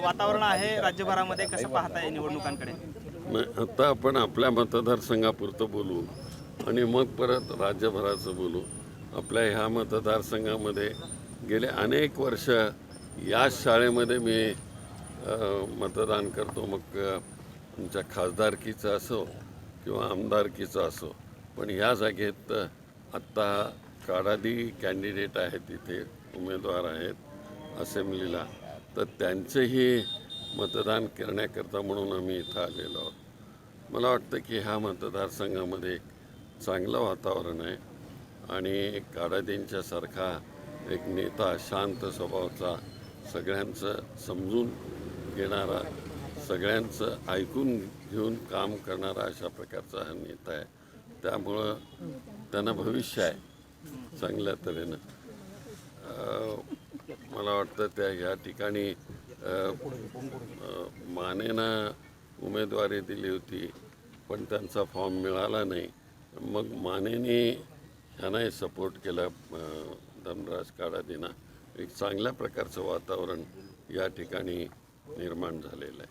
वातावरण आहे राज्यभरामध्ये कसं पाहताय निवडणुकांकडे? आता आपण आपल्या मतदारसंघापुरतं बोलू आणि मग परत राज्यभराचं बोलू. आपल्या ह्या मतदारसंघामध्ये गेले अनेक वर्ष याच शाळेमध्ये मी मतदान करतो. मग आमच्या खासदारकीचं असो किंवा आमदारकीचं असो. पण ह्या जागेत आत्ता काढादी कॅन्डिडेट आहेत तिथे उमेदवार आहेत असेंब्लीला. तर त्यांचेही मतदान करण्याकरता म्हणून आम्ही इथं आलेलो आहोत. मला वाटतं की ह्या मतदारसंघामध्ये एक चांगलं वातावरण आहे आणि एक काडादींच्यासारखा एक नेता शांत स्वभावाचा सगळ्यांचं समजून घेणारा सगळ्यांचं ऐकून घेऊन काम करणारा अशा प्रकारचा हा नेता आहे. त्यामुळं त्यांना भविष्य आहे चांगल्या तऱ्हेनं. मला वाटतं त्या ह्या ठिकाणी मानेना मानेनं उमेदवारी दिली होती पण त्यांचा फॉर्म मिळाला नाही. मग मानेने ह्यांनाही सपोर्ट केला धनराज काडादीना एक चांगल्या प्रकारचं वातावरण या ठिकाणी निर्माण झालेलं आहे.